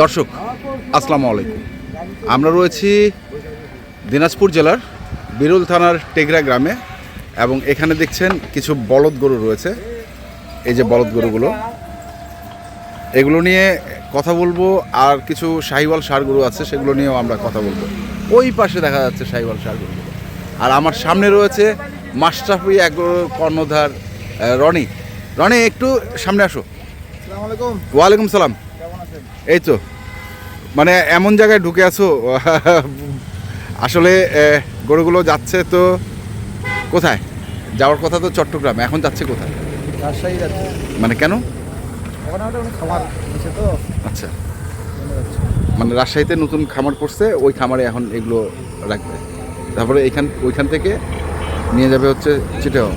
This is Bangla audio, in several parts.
দর্শক আসসালামু আলাইকুম। আমরা রয়েছি দিনাজপুর জেলার বিরুল থানার টেগরা গ্রামে এবং এখানে দেখছেন কিছু বলদ গরু রয়েছে। এই যে বলদ গরুগুলো এগুলো নিয়ে কথা বলব আর কিছু শাহিওয়াল সার গরু আছে সেগুলো নিয়েও আমরা কথা বলব। ওই পাশে দেখা যাচ্ছে শাহিওয়াল সার গরুগুলো। আর আমার সামনে রয়েছে মাস্টাফি এগ্রো কর্ণধার রনি। রনি একটু সামনে আসো। ওয়ালাইকুম সালাম। এই তো। মানে এমন জায়গায় ঢুকে আছো আসলে গরুগুলো যাচ্ছে তো কোথায়? যাওয়ার কথা তো চট্টগ্রাম এখন যাচ্ছে কোথায়? রাজশাহী যাচ্ছে। মানে কেন? খামার তো। আচ্ছা। মানে রাজশাহীতে নতুন খামার করছে ওই খামারে এখন এগুলো রাখবে। তারপরে এইখান ওইখান থেকে নিয়ে যাবে হচ্ছে চিটাও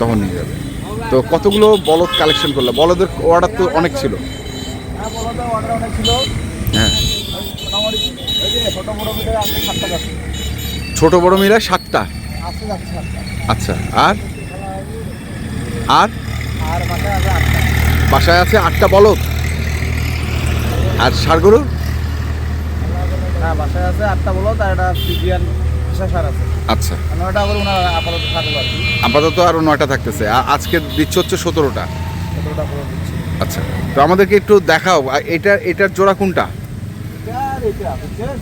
তখন নিয়ে যাবে। তো কতগুলো বলদ কালেকশন করল? বলদের অর্ডার তো অনেক ছিল। হ্যাঁ বলো অর্ডার অনেক ছিল। হ্যাঁ। ছোটো বড় মিলে সাতটা আচ্ছা আর? আর? আর বাসায় আছে আটটা। বলদ? আর সারগরু বাসায় আছে আটটা বলদ আর একটা পেশা সার আছে। আচ্ছা। ওনার আপাতত আর কি। আপাতত আরও নয়টা থাকতেছে। আজকে দিচ্ছে হচ্ছে সতেরোটা। সতেরোটা করে দিচ্ছি। আচ্ছা। তো আমাদেরকে একটু দেখাও এটা এটার জোড়া কোনটা?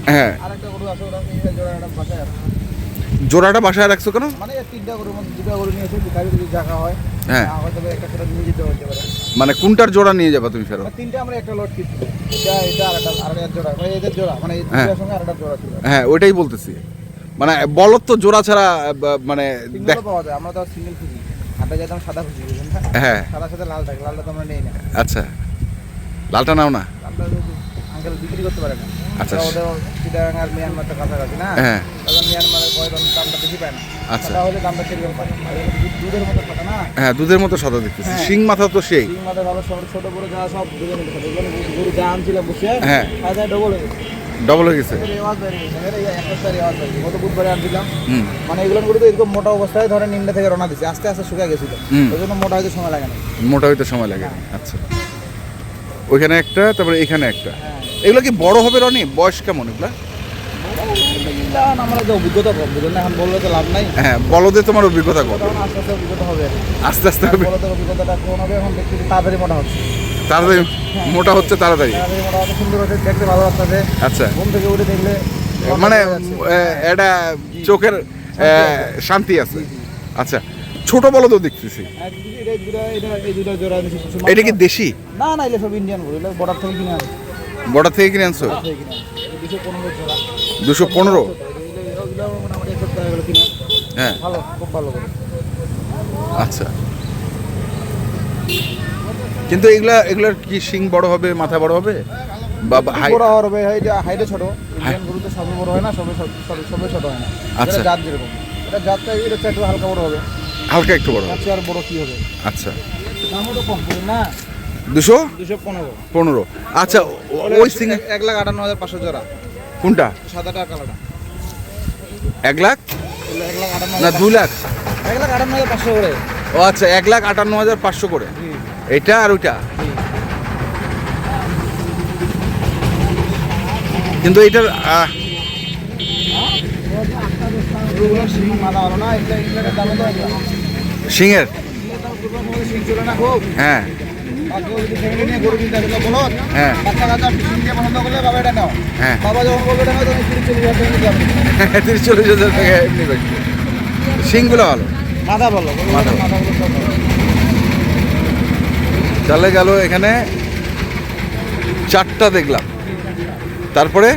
হ্যাঁ। জোড়াটা বাসায় রাখছো কেন? মানে তিনটা গরুর মধ্যে দুটা গরু নিয়েছে দুটাকে যদি হয় হ্যাঁ। হয়তো একটা সেটা নিয়ে যেতে হতে পারে। মানে কোনটার জোড়া নিয়ে যাবা তুমি ফেরত? হ্যাঁ ওইটাই বলতেছি। মানে বলদ তো জোড়া ছাড়া মানে পাওয়া যায় আমরা তো সিঙ্গেল খুঁজি। আমরা যেতাম সাদা খুঁজি হ্যাঁ। সাদা সাথে লাল থাকে লালটা তো আমরা নেই না। আচ্ছা। লালটা নাও না। আঙ্কেল বিক্রি করতে পারে না। আচ্ছা। ওদের চিটাগাং আর মিয়ানমার তো কাছাকাছি না? হ্যাঁ। তখন মিয়ানমারের দামটা বেশি পায় না। আচ্ছা। সাদা দামটা সেরকম পায় দুধ- দুধের মতো সাদা না? হ্যাঁ দুধের মতো সাদা দেখতেছি। হ্যাঁ। শিং মাথা তো সেই। তিন মাথায় ভালো ছোট বড় যা সব দুধের মতো সাদা। গরু যা আনছিলাম বুঝছে হ্যাঁ। ডবল হয়ে গেছে। ডবল হয়ে গেছে। গত বুধবারে মানে এগুলো তো এরকম মোটা অবস্থায় ধরে নিমটা থেকে রওনা দিচ্ছে আস্তে আস্তে শুকিয়ে গেছিল। ওই জন্য মোটা হইতে সময় লাগে না। মোটা হইতে সময় লাগে। আচ্ছা। ওইখানে একটা তারপরে এখানে একটা। হ্যাঁ। এগুলো কি বড় হবে রনি? বয়স কেমন এগুলা? এগুলা যে অভিজ্ঞতা কম বুঝলেন? এখন বললে তো লাভ নাই। হ্যাঁ বলদে তোমার অভিজ্ঞতা তখন আস্তে আস্তে অভিজ্ঞতা হবে। আস্তে আস্তে হবে। বলদের অভিজ্ঞতাটা কোন হবে এখন দেখছি যে তাড়াতাড়ি মোটা হচ্ছে। তাড়াতাড়ি মোটা হচ্ছে তাড়াতাড়ি। সুন্দর হচ্ছে দেখতে ভালো লাগতেছে। আচ্ছা। ঘুম থেকে উঠে দেখলে মানে এটা চোখের শান্তি আছে। আচ্ছা ছোট দেখতেছি। হ্যাঁ, এই দুটা এটা এটা কি দেশি? না না এগুলো সব ইন্ডিয়ান গরু বর্ডার থেকে কিনে আনছে। বর্ডার থেকে কিনে আনছো? দুশো পনেরো হ্যাঁ। ভালো খুব ভালো আচ্ছা। কিন্তু এগুলা এগুলার কি শিং বড় হবে মাথা বড় হবে? বা বা হাই বড় হবে হাইটে হাইটে ছোট। ইন্ডিয়ান গরু তো বড় হয় না সব- ছোট হয় না। আচ্ছা। জাত যেরকম। এটা জাতটা এটা হচ্ছে একটু হালকা বড় হবে। হালকা একটু বড় চেয়ে আর বড় কি হবে? আচ্ছা। দামও তো কম না? দুশো? দুশো পনেরো। পনেরো। আচ্ছা ওই সিং এক- লাখ আটান্ন হাজার পাঁচশো জোড়া। কোনটা? কালোটা এক লাখ? এক লাখ আটান্ন না দু লাখ। এক লাখ আটান্ন হাজার পাঁচশো করে। ও আচ্ছা এক লাখ আটান্ন হাজার পাঁচশো করে। এটা আর ওইটা। কিন্তু এটার সিংয়ের হ্যাঁ। বলো হ্যাঁ। হ্যাঁ। তিরিশ চল্লিশ হাজার টাকা এমনি বেশি। ভালো। মাথা ভালো। মাথা ভালো। মাথাগুলো সব ভালো তাহলে গেল এখানে চারটা দেখলাম। তারপরে?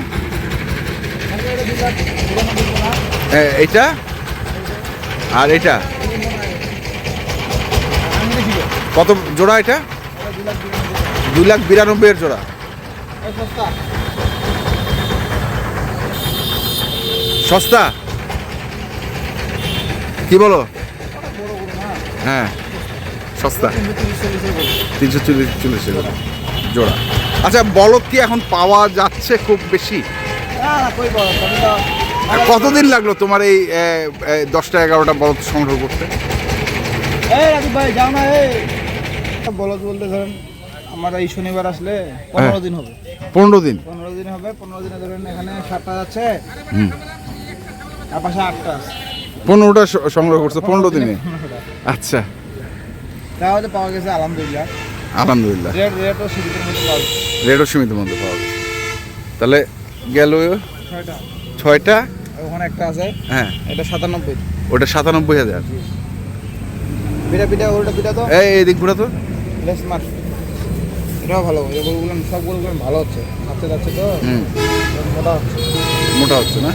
এ, এইটা? আর এটা কত জোড়া এটা? দুই লাখ বিরানব্বই এর জোড়া। সস্তা? কি বলো? হ্যাঁ। সস্তা। তিনশো চল্লিশ চল্লিশ জোড়া জোড়া। আচ্ছা বলদ কি এখন পাওয়া যাচ্ছে খুব বেশি? কতদিন লাগল তোমার এই দশটা এগারোটা বলদ সংগ্রহ করতে? বলদ বলতে ধরেন আমার এই শনিবার আসলে পনেরো দিন হবে। পনেরো দিন? পনেরো দিন হবে পনেরো দিনে ধরেন এখানে সাতটা যাচ্ছে। আর পাশে আটটা আছে। পনেরোটা সংগ্রহ করছ পনেরো দিনে আচ্ছা। তা হয়তো পাওয়া গেছে আলহামদুলিল্লাহ। আলহামদুলিল্লাহ। রেট রেটও সীমিতের মধ্যে পাওয়া রেডও সীমিত মধ্যে পাওয়া গেছে। তাহলে গেল ছয়টা। ছয়টা? ওখানে একটা আছে হ্যাঁ। এটা সাতানব্বই। ওটা সাতানব্বই হাজার। পিঠা পিঠা ওটা পিঠা তো? এই তো? এটাও ভালো এই গরুগুলো সব গরুগুলো ভালো হচ্ছে। খাচ্ছে যাচ্ছে তো? মোটা হচ্ছে। মোটা হচ্ছে না?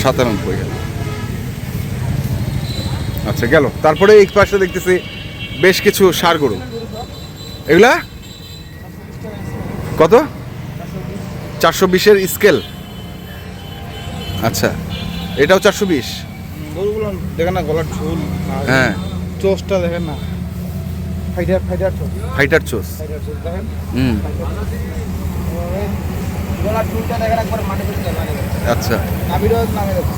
সাতানব্বই হাজার। আচ্ছা গেল। তারপরে এই পাশে দেখতেছি বেশ কিছু সার গরু। এগুলা? কত? চারশো বিশের স্কেল আচ্ছা এটাও চারশো বিশ। গরুগুলো দেখেন না গলার ঝুল হ্যাঁ। চোষটা দেখেন না। ফাইটার ফাইটার চোষ। ফাইটার চোষ। দেখেন। হুম। গলার ঝুলটা দেখেন একবার মাটি আচ্ছা। নাবিরও নামে যাচ্ছে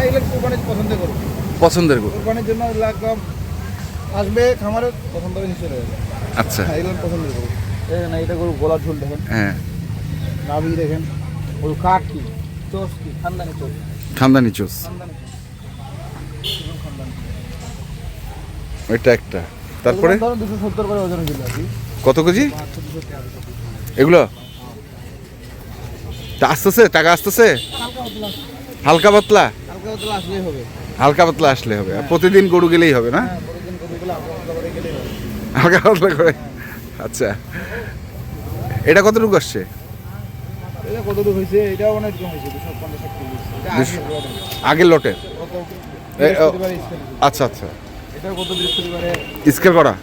এগুলো কোরবানির পছন্দ করুন পছন্দের গরু? কোরবানির জন্য এগুলো আসবে খামারে পছন্দ করে চলে যাবে। আচ্ছা। হ্যাঁ এগুলো পছন্দ করুন দেখেন এইটা গরু গলার ঝুল দেখেন। হ্যাঁ। নাভি দেখেন। গরু কাঠ কি? চোষ কি? খানদানি চোস খানদানি খানদানি ওইটা একটা। তারপরে? দুশো সত্তর করে ওজন ছিল আর কি। কত কেজি। এগুলো? তা আসতেছে? টাকা আসতেছে? হালকা পাতলা। হালকা পাতলা? হালকা পাতলা আসলেই হবে। হালকা পাতলা আসলে হবে। আর প্রতিদিন গরু গেলেই হবে না? হালকা পাতলা করে। আচ্ছা। এটা কতটুকু আসছে? আগের লটের। আচ্ছা আচ্ছা। স্কেল করা?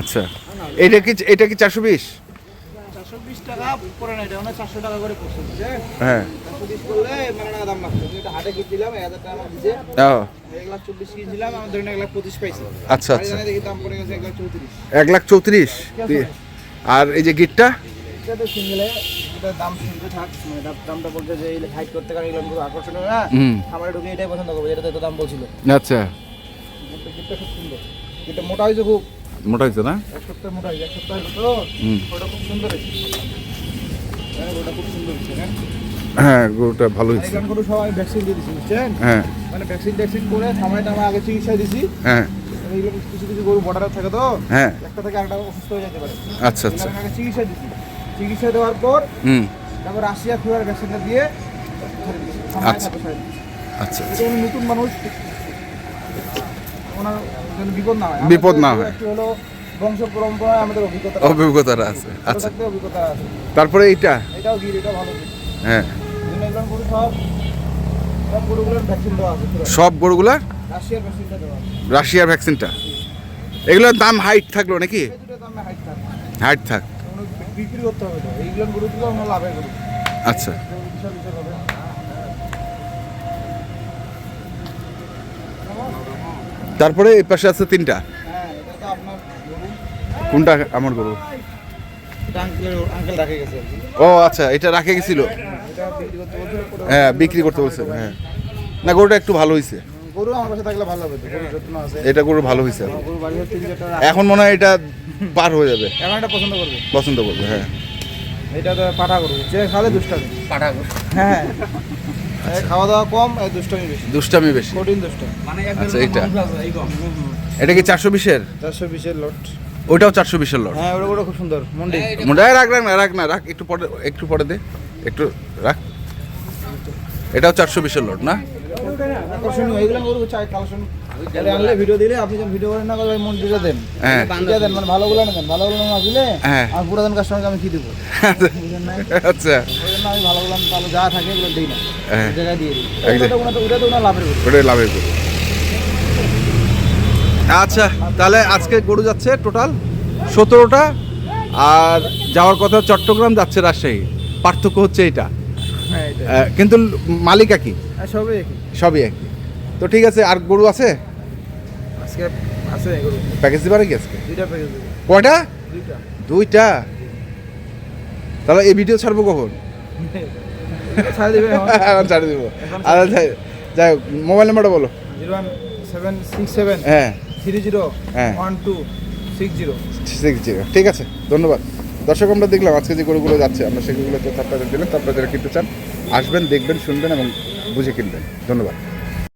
আচ্ছা। এটা কি এটা কি চারশো বিশ? টাকা না এটা মানে চারশো টাকা করে পড়ছে। হ্যাঁ। করলে মানে টাকা দাম লাগছে তুমি এটা হাটে কিনছিলাম এক হাজার টাকা আমার দিছে আচ্ছা আচ্ছা। এক লাখ চৌত্রিশ। আর এই যে গিটটা? তো সিঙ্গেলে দাম শুনতে থাক মানে দামটা বলছে যে হাইট করতে পারে এগুলো খুব আকর্ষণীয় না। হুম। আমার ঢুকে এটাই পছন্দ করব যেটা তো দাম বলছিল। আচ্ছা। গিটটা খুব সুন্দর। এটা মোটা হয়েছে খুব। মোটা হয়েছে না? এক সপ্তাহ মোটা এক সপ্তাহ তো ওটা খুব সুন্দর হ্যাঁ, ওটা খুব সুন্দর হ্যাঁ। হ্যাঁ গরুটা ভালো হয়েছে। এখান সবাই ভ্যাকসিন দিয়ে দিচ্ছি বুঝছেন? হ্যাঁ। মানে ভ্যাকসিন ট্যাকসিন করে সময় টামা আগে চিকিৎসা দিছি। হ্যাঁ। এইগুলো কিছু কিছু গরু বর্ডারে থাকে তো হ্যাঁ। একটা থেকে আরেকটা অসুস্থ হয়ে যেতে পারে। আচ্ছা আচ্ছা। আগে চিকিৎসা দিছি। চিকিৎসা দেওয়ার পর হুম। তারপর রাশিয়া ফিভার ভ্যাকসিনটা দিয়ে দিছি। আচ্ছা। দিছি। আচ্ছা নতুন মানুষ। ওনার বিপদ না হয়। বিপদ না হয়। একটু হলো বংশ পরম্পরায় আমাদের অভিজ্ঞতা অভিজ্ঞতাটা আছে। আচ্ছা। অভিজ্ঞতা আছে। তারপরে এইটা? এটাও গির এটাও ভালো হ্যাঁ। এগুলো গরু সব সব গরুগুলোর ভ্যাকসিন দেওয়া আছে সব গরুগুলা রাশিয়ার ভ্যাকসিনটা দেওয়া আছে। রাশিয়ার ভ্যাকসিনটা এগুলোর দাম হাইট থাকল নাকি? হাইট থাকে। বিক্রি করতে হবে এইগুলো গরুগুলো আমরা লাভের গরু। আচ্ছা। তারপরে এই পাশে আছে তিনটা। হ্যাঁ এটা তো আপনার গরু কোনটা আমার গরু এটা আঙ্কেল আঙ্কেল রাখে গেছে আর কি ও আচ্ছা এটা রাখে গেছিল। হ্যাঁ বিক্রি করতে বলছে হ্যাঁ। না গরুটা একটু ভালো হয়েছে গরু আমার কাছে থাকলে ভালো হবে এটা গরু ভালো হয়েছে। এখন মনে হয় এটা পার হয়ে যাবে। এখন এটা পছন্দ করবে পছন্দ করবে হ্যাঁ। এটা তো পাঠা গরু যে খালে দুষ্টামি। পাঠা গরু। হ্যাঁ। খাওয়া দাওয়া কম আর দুষ্টামি বেশি দুষ্টামি বেশি কঠিন দুষ্টামি আচ্ছা এইটা এটা কি চারশো বিশের চারশো বিশের লট ওইটাও চারশো বিশের লট হ্যাঁ ওটা ওটা খুব সুন্দর মন্ডি মন্ডি রাখ রাখ না রাখ না রাখ একটু পরে একটু পরে দে একটু রাখ এটাও চারশো বিশের লট না আকর্ষণীয় চাই কালেকশন এটা আনলে ভিডিও দিলে আপনি যখন ভিডিও করেন না মন্ডিটা দেন। হ্যাঁ। দেন মানে ভালোগুলো না দেন ভালোগুলো না দিলে হ্যাঁ। পুরাতন কাস্টমারকে আমি কি দেবো? আচ্ছা। ওই জন্য আমি ভালোগুলো ভালো যা থাকে এগুলো দিই না। হ্যাঁ। জায়গায় দিয়ে দিই। ওটা তো ওনার লাভের ওটাই লাভের আচ্ছা তাহলে আজকে গরু যাচ্ছে টোটাল সতেরোটা। আর যাওয়ার কথা চট্টগ্রাম যাচ্ছে রাজশাহী। পার্থক্য হচ্ছে এটা হ্যাঁ কিন্তু মালিক একই? সবই একই। সবই একই। তো ঠিক আছে আর গরু আছে? আজকে আছে গরু। প্যাকেজ দিবার কি আজকে? দুইটা প্যাকেজ দেবো। কয়টা? দুইটা। দুইটা? তাহলে এই ভিডিও ছাড়বো কখন? ছাড় দেবে এখন। ছাড়ে দিব। আচ্ছা যাই হোক মোবাইল নাম্বারটা বলো। Zero one seven six seven হ্যাঁ। থ্রি জিরো হ্যাঁ। One two six zero. Six zero. ঠিক আছে ধন্যবাদ। দর্শক আমরা দেখলাম আজকে যে গরুগুলো যাচ্ছে আমরা সেগুলো তো আপনাদের দিলাম আপনারা যারা কিনতে চান আসবেন দেখবেন শুনবেন এবং বুঝে কিনবেন। ধন্যবাদ।